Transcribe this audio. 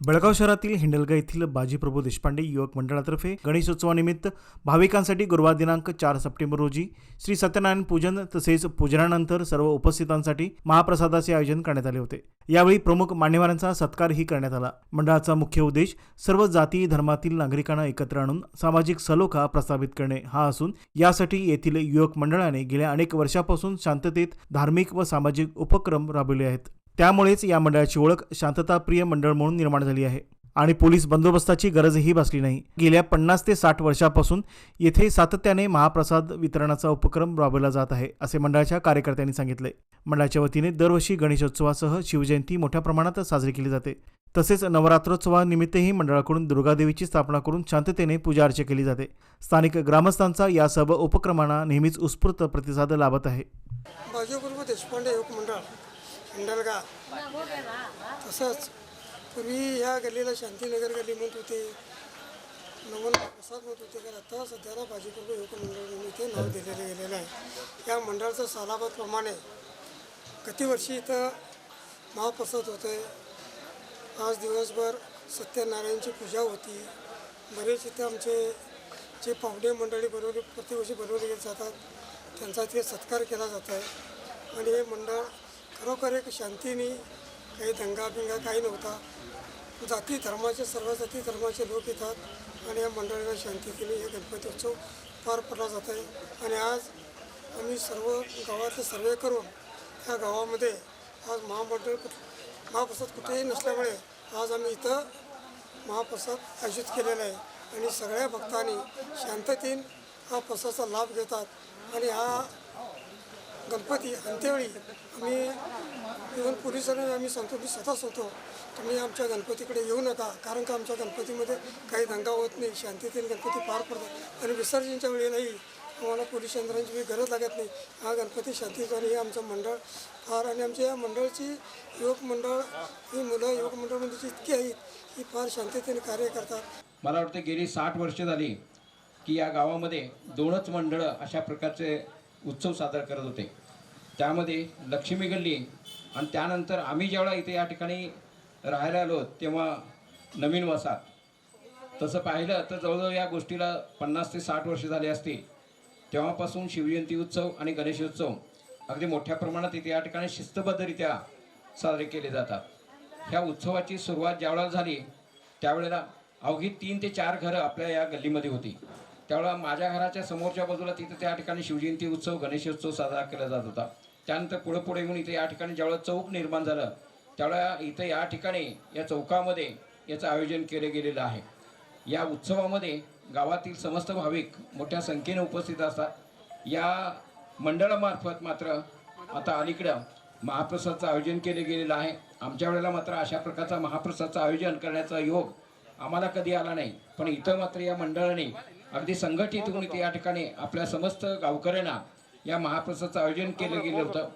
बेळगाव शहरातील हिंडलगा येथील बाजीप्रभू देशपांडे युवक मंडळातर्फे गणेशोत्सवानिमित्त भाविकांसाठी गुरुवार दिनांक चार सप्टेंबर रोजी श्री सत्यनारायण पूजन तसेच पूजनानंतर सर्व उपस्थितांसाठी महाप्रसादाचे आयोजन करण्यात आले होते. यावेळी प्रमुख मान्यवरांचा सत्कारही करण्यात आला. मंडळाचा मुख्य उद्देश सर्व जाती धर्मातील नागरिकांना एकत्र आणून सामाजिक सलोखा प्रस्थापित करणे हा असून यासाठी येथील युवक मंडळाने गेल्या अनेक वर्षापासून शांततेत धार्मिक व सामाजिक उपक्रम राबवले आहेत. त्यामुळेच या मंडळाची ओळख शांतताप्रिय मंडळ म्हणून निर्माण झाली आहे. आणि पोलीस बंदोबस्ताची गरजही भासली नाही. गेल्या पन्नास ते साठ वर्षापासून येथे सातत्याने महाप्रसाद वितरणाचा उपक्रम राबवला जात आहे असे मंडळाच्या कार्यकर्त्यांनी सांगितले. मंडळाच्या वतीने दरवर्षी गणेशोत्सवासह शिवजयंती मोठ्या प्रमाणात साजरी केली जाते. तसेच नवरात्रोत्सवानिमित्तही मंडळाकडून दुर्गादेवीची स्थापना करून शांततेने पूजा अर्चा केली जाते. स्थानिक ग्रामस्थांचा या सर्व उपक्रमांना नेहमीच उत्स्फूर्त प्रतिसाद लाभत आहे. मंडळ हिंडलगा तसंच पूर्वी ह्या गल्लीला शांतीनगर गल्ली म्हणत होते. नमन प्रसाद म्हणत होते तर आता सध्याला भाजीपूर्व युवक मंडळ म्हणून इथे नाव दिलेलं गेलेलं आहे. या मंडळाचं सालाबादप्रमाणे प्रतिवर्षी इथं महाप्रसाद होते. आज दिवसभर सत्यनारायणची पूजा होती. बरेच इथं आमचे जे पाहुणे मंडळी बनवले प्रतिवर्षी बनवले गेले जातात त्यांचा इथे सत्कार केला जात आहे आणि हे मंडळ खरोखर एक शांतीने काही दंगाबिंगा काही नव्हता. जाती धर्माचे सर्व जाती धर्माचे लोक येतात आणि या मंडळीला शांततेने हे गणपती उत्सव पार पडला जात आहे. आणि आज आम्ही सर्व गावाचे सर्वे करून ह्या गावामध्ये आज महामंडळ महाप्रसाद कुठेही नसल्यामुळे आज आम्ही इथं महाप्रसाद आयोजित केलेला आहे. आणि सगळ्या भक्तांनी शांततेने हा प्रसादाचा लाभ घेतात. आणि हा गणपती अंत्यवेळी आम्ही इव्हन पोलिसांना आम्ही सांगतो मी स्वतःच होतो तुम्ही आमच्या गणपतीकडे येऊ नका कारण का आमच्या गणपतीमध्ये काही दंगा होत नाही शांततेने गणपती पार पडतात. आणि विसर्जनच्या वेळेलाही आम्हाला पोलीस काही गरज लागत नाही. हा गणपती शांतीचा हे आमचं मंडळ फार आणि आमच्या या मंडळाची युवक मंडळ ही मुलं युवक मंडळमध्ये म्हणजे जी इतकी आहेत ही फार शांततेने कार्य करतात. मला वाटतं गेली साठ वर्ष झाली की या गावामध्ये दोनच मंडळं अशा प्रकारचे उत्सव सादर करत होते. त्यामध्ये लक्ष्मी गल्ली आणि त्यानंतर आम्ही जेव्हा इथे या ठिकाणी राहायला आलो तेव्हा नवीन वसात तसं पाहिलं तर जवळजवळ या गोष्टीला पन्नास ते साठ वर्ष झाली असतील तेव्हापासून शिवजयंती उत्सव आणि गणेशोत्सव अगदी मोठ्या प्रमाणात इथे या ठिकाणी शिस्तबद्धरित्या साजरे केले जातात. ह्या उत्सवाची सुरुवात ज्यावेळेला झाली त्यावेळेला अवघी तीन ते चार घरं आपल्या या गल्लीमध्ये होती. त्यावेळेला माझ्या घराच्या समोरच्या बाजूला तिथं त्या ठिकाणी शिवजयंती उत्सव गणेशोत्सव साजरा केला जात होता. त्यानंतर पुढे पुढे येऊन इथे या ठिकाणी ज्यावेळेला चौक निर्माण झालं त्यावेळेला इथं या ठिकाणी या चौकामध्ये याचं आयोजन केलं गेलेलं आहे. या उत्सवामध्ये गावातील समस्त भाविक मोठ्या संख्येने उपस्थित असतात. या मंडळामार्फत मात्र आता अलीकडं महाप्रसादचं आयोजन केले गेलेलं आहे. आमच्या वेळेला मात्र अशा प्रकारचा महाप्रसादचं आयोजन करण्याचा योग आम्हाला कधी आला नाही. पण इथं मात्र या मंडळाने अगदी संघटित होऊन या ठिकाणी आपल्या समस्त गावकऱ्यांना या महाप्रसादचं आयोजन केलं गेलं होतं.